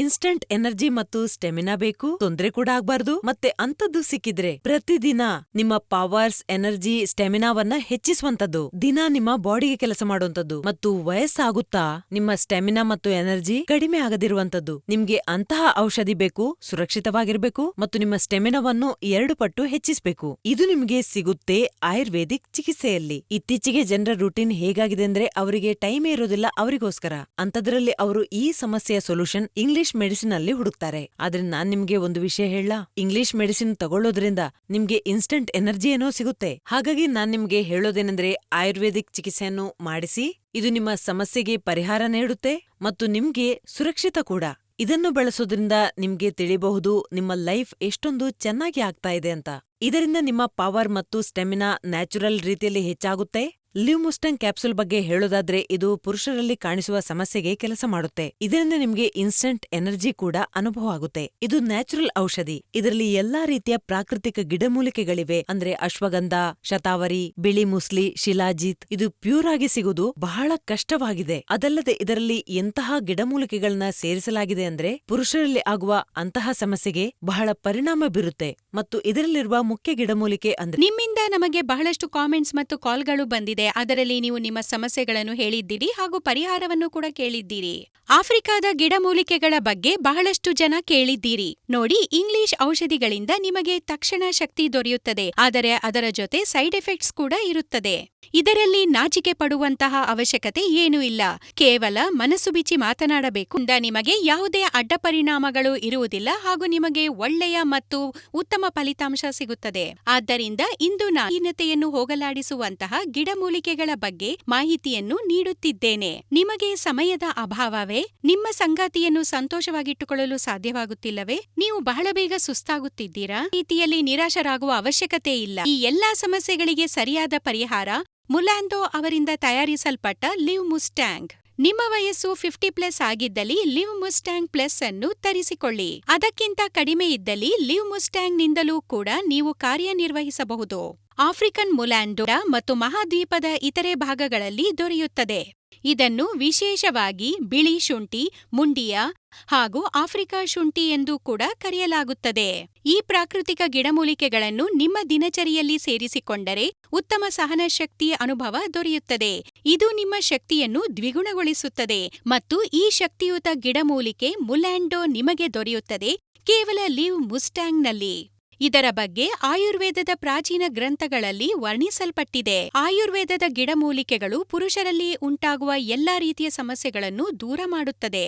Instant energy ಮತ್ತು stamina ಬೇಕು. ತೊಂದ್ರೆ ಕೂಡ ಆಗ್ಬಾರ್ದು. ಮತ್ತೆ ಅಂತದ್ದು ಸಿಕ್ಕಿದ್ರೆ ಪ್ರತಿದಿನ ನಿಮ್ಮ ಪವರ್ಸ್, ಎನರ್ಜಿ, ಸ್ಟೆಮಿನಾವನ್ನ ಹೆಚ್ಚಿಸುವಂತದ್ದು ದಿನ ನಿಮ್ಮ ಬಾಡಿಗೆ ಕೆಲಸ ಮಾಡುವಂತದ್ದು ಮತ್ತು ವಯಸ್ಸಾಗುತ್ತಾ ನಿಮ್ಮ ಸ್ಟೆಮಿನಾ ಮತ್ತು ಎನರ್ಜಿ ಕಡಿಮೆ ಆಗದಿರುವಂತದ್ದು ನಿಮ್ಗೆ ಅಂತಹ ಔಷಧಿ ಬೇಕು, ಸುರಕ್ಷಿತವಾಗಿರ್ಬೇಕು ಮತ್ತು ನಿಮ್ಮ ಸ್ಟೆಮಿನಾವನ್ನು ಎರಡು ಪಟ್ಟು ಹೆಚ್ಚಿಸಬೇಕು. ಇದು ನಿಮ್ಗೆ ಸಿಗುತ್ತೆ ಆಯುರ್ವೇದಿಕ್ ಚಿಕಿತ್ಸೆಯಲ್ಲಿ. ಇತ್ತೀಚೆಗೆ ಜನರ ರೂಟೀನ್ ಹೇಗಾಗಿದೆ ಅಂದ್ರೆ ಅವರಿಗೆ ಟೈಮೇ ಇರೋದಿಲ್ಲ ಅವರಿಗೋಸ್ಕರ. ಅಂತದ್ರಲ್ಲಿ ಅವರು ಈ ಸಮಸ್ಯೆಯ ಸೊಲ್ಯೂಷನ್ ಇಂಗ್ಲಿಷ್ ಮೆಡಿಸಿನ್ ಅಲ್ಲಿ ಹುಡುಕ್ತಾರೆ. ಆದ್ರೆ ನಾನ್ ನಿಮ್ಗೆ ಒಂದು ವಿಷಯ ಹೇಳ. ಇಂಗ್ಲಿಷ್ ಮೆಡಿಸಿನ್ ತಗೊಳ್ಳೋದ್ರಿಂದ ನಿಮ್ಗೆ ಇನ್ಸ್ಟಂಟ್ ಎನರ್ಜಿ ಏನೋ ಸಿಗುತ್ತೆ. ಹಾಗಾಗಿ ನಾನ್ ನಿಮ್ಗೆ ಹೇಳೋದೇನೆಂದ್ರೆ ಆಯುರ್ವೇದಿಕ್ ಚಿಕಿತ್ಸೆಯನ್ನು ಮಾಡಿಸಿ, ಇದು ನಿಮ್ಮ ಸಮಸ್ಯೆಗೆ ಪರಿಹಾರ ನೀಡುತ್ತೆ ಮತ್ತು ನಿಮ್ಗೆ ಸುರಕ್ಷಿತ ಕೂಡ. ಇದನ್ನು ಬಳಸೋದ್ರಿಂದ ನಿಮ್ಗೆ ತಿಳಿಬಹುದು ನಿಮ್ಮ ಲೈಫ್ ಎಷ್ಟೊಂದು ಚೆನ್ನಾಗಿ ಆಗ್ತಾ ಇದೆ ಅಂತ. ಇದರಿಂದ ನಿಮ್ಮ ಪವರ್ ಮತ್ತು ಸ್ಟೆಮಿನಾ ನ್ಯಾಚುರಲ್ ರೀತಿಯಲ್ಲಿ ಹೆಚ್ಚಾಗುತ್ತೆ. ಲಿವ್ ಕ್ಯಾಪ್ಸುಲ್ ಕ್ಯಾಪ್ಸೂಲ್ ಬಗ್ಗೆ ಹೇಳೋದಾದ್ರೆ ಇದು ಪುರುಷರಲ್ಲಿ ಕಾಣಿಸುವ ಸಮಸ್ಯೆಗೆ ಕೆಲಸ ಮಾಡುತ್ತೆ. ಇದರಿಂದ ನಿಮ್ಗೆ ಇನ್ಸ್ಟಂಟ್ ಎನರ್ಜಿ ಕೂಡ ಅನುಭವ ಆಗುತ್ತೆ. ಇದು ನ್ಯಾಚುರಲ್ ಔಷಧಿ. ಇದರಲ್ಲಿ ಎಲ್ಲಾ ರೀತಿಯ ಪ್ರಾಕೃತಿಕ ಗಿಡಮೂಲಿಕೆಗಳಿವೆ. ಅಂದ್ರೆ ಅಶ್ವಗಂಧ, ಶತಾವರಿ, ಬಿಳಿ ಮುಸ್ಲಿ, ಶಿಲಾಜಿತ್. ಇದು ಪ್ಯೂರ್ ಆಗಿ ಸಿಗುವುದು ಬಹಳ ಕಷ್ಟವಾಗಿದೆ. ಅದಲ್ಲದೆ ಇದರಲ್ಲಿ ಎಂತಹ ಗಿಡಮೂಲಿಕೆಗಳನ್ನ ಸೇರಿಸಲಾಗಿದೆ ಅಂದ್ರೆ ಪುರುಷರಲ್ಲಿ ಆಗುವ ಅಂತಹ ಸಮಸ್ಯೆಗೆ ಬಹಳ ಪರಿಣಾಮ ಬೀರುತ್ತೆ. ಮತ್ತು ಇದರಲ್ಲಿರುವ ಮುಖ್ಯ ಗಿಡಮೂಲಿಕೆ ಅಂದ್ರೆ ನಿಮ್ಮಿಂದ ನಮಗೆ ಬಹಳಷ್ಟು ಕಾಮೆಂಟ್ಸ್ ಮತ್ತು ಕಾಲ್ಗಳು ಬಂದಿದೆ. ಅದರಲ್ಲಿ ನೀವು ನಿಮ್ಮ ಸಮಸ್ಯೆಗಳನ್ನು ಹೇಳಿದ್ದೀರಿ ಹಾಗೂ ಪರಿಹಾರವನ್ನು ಕೂಡ ಕೇಳಿದ್ದೀರಿ. ಆಫ್ರಿಕಾದ ಗಿಡಮೂಲಿಕೆಗಳ ಬಗ್ಗೆ ಬಹಳಷ್ಟು ಜನ ಕೇಳಿದ್ದೀರಿ. ನೋಡಿ, ಇಂಗ್ಲಿಷ್ ಔಷಧಿಗಳಿಂದ ನಿಮಗೆ ತಕ್ಷಣ ಶಕ್ತಿ ದೊರೆಯುತ್ತದೆ, ಆದರೆ ಅದರ ಜೊತೆ ಸೈಡ್ ಎಫೆಕ್ಟ್ಸ್ ಕೂಡ ಇರುತ್ತದೆ. ಇದರಲ್ಲಿ ನಾಚಿಕೆ ಪಡುವಂತಹ ಅವಶ್ಯಕತೆ ಏನೂ ಇಲ್ಲ. ಕೇವಲ ಮನಸ್ಸು ಬಿಚ್ಚಿ ಮಾತನಾಡಬೇಕು. ನಿಮಗೆ ಯಾವುದೇ ಅಡ್ಡ ಪರಿಣಾಮಗಳು ಇರುವುದಿಲ್ಲ ಹಾಗೂ ನಿಮಗೆ ಒಳ್ಳೆಯ ಮತ್ತು ಉತ್ತಮ ಫಲಿತಾಂಶ ಸಿಗುತ್ತದೆ. ಆದ್ದರಿಂದ ಇಂದು ನಾಹೀನತೆಯನ್ನು ಹೋಗಲಾಡಿಸುವಂತಹ ಗಿಡಮೂಲಿಕೆಗಳ ಬಗ್ಗೆ ಮಾಹಿತಿಯನ್ನು ನೀಡುತ್ತಿದ್ದೇನೆ. ನಿಮಗೆ ಸಮಯದ ಅಭಾವವೇ? ನಿಮ್ಮ ಸಂಗಾತಿಯನ್ನು ಸಂತೋಷವಾಗಿಟ್ಟುಕೊಳ್ಳಲು ಸಾಧ್ಯವಾಗುತ್ತಿಲ್ಲವೇ? ನೀವು ಬಹಳ ಬೇಗ ಸುಸ್ತಾಗುತ್ತಿದ್ದೀರಾ? ರೀತಿಯಲ್ಲಿ ನಿರಾಶರಾಗುವ ಅವಶ್ಯಕತೆ ಇಲ್ಲ. ಈ ಎಲ್ಲಾ ಸಮಸ್ಯೆಗಳಿಗೆ ಸರಿಯಾದ ಪರಿಹಾರ ಮುಲಾಂದೋ ಅವರಿಂದ ತಯಾರಿಸಲ್ಪಟ್ಟ ಲಿವ್ ಮುಸ್ಟ್ಯಾಂಗ್. ನಿಮ್ಮ ವಯಸ್ಸು ಫಿಫ್ಟಿ ಪ್ಲಸ್ ಆಗಿದ್ದಲ್ಲಿ ಲಿವ್ ಮುಸ್ಟ್ಯಾಂಗ್ ಪ್ಲಸ್ ಅನ್ನು ತರಿಸಿಕೊಳ್ಳಿ. ಅದಕ್ಕಿಂತ ಕಡಿಮೆ ಇದ್ದಲ್ಲಿ ಲಿವ್ ಮುಸ್ಟ್ಯಾಂಗ್ ನಿಂದಲೂ ಕೂಡ ನೀವು ಕಾರ್ಯನಿರ್ವಹಿಸಬಹುದು. ಆಫ್ರಿಕನ್ ಮುಲ್ಯಾಂಡೋ ಮತ್ತು ಮಹಾದ್ವೀಪದ ಇತರೆ ಭಾಗಗಳಲ್ಲಿ ದೊರೆಯುತ್ತದೆ. ಇದನ್ನು ವಿಶೇಷವಾಗಿ ಬಿಳಿ ಶುಂಠಿ, ಮುಂಡಿಯ ಹಾಗೂ ಆಫ್ರಿಕಾ ಶುಂಠಿ ಎಂದು ಕೂಡ ಕರೆಯಲಾಗುತ್ತದೆ. ಈ ಪ್ರಾಕೃತಿಕ ಗಿಡಮೂಲಿಕೆಗಳನ್ನು ನಿಮ್ಮ ದಿನಚರಿಯಲ್ಲಿ ಸೇರಿಸಿಕೊಂಡರೆ ಉತ್ತಮ ಸಹನ ಶಕ್ತಿಯ ಅನುಭವ ದೊರೆಯುತ್ತದೆ. ಇದು ನಿಮ್ಮ ಶಕ್ತಿಯನ್ನು ದ್ವಿಗುಣಗೊಳಿಸುತ್ತದೆ ಮತ್ತು ಈ ಶಕ್ತಿಯುತ ಗಿಡಮೂಲಿಕೆ ಮುಲ್ಯಾಂಡೋ ನಿಮಗೆ ದೊರೆಯುತ್ತದೆ, ಕೇವಲ ಲಿವ್ ಮುಸ್ಟ್ಯಾಂಗ್ನಲ್ಲಿ. ಇದರ ಬಗ್ಗೆ ಆಯುರ್ವೇದದ ಪ್ರಾಚೀನ ಗ್ರಂಥಗಳಲ್ಲಿ ವರ್ಣಿಸಲ್ಪಟ್ಟಿದೆ. ಆಯುರ್ವೇದದ ಗಿಡಮೂಲಿಕೆಗಳು ಪುರುಷರಲ್ಲಿ ಉಂಟಾಗುವ ಎಲ್ಲಾ ರೀತಿಯ ಸಮಸ್ಯೆಗಳನ್ನು ದೂರ ಮಾಡುತ್ತದೆ.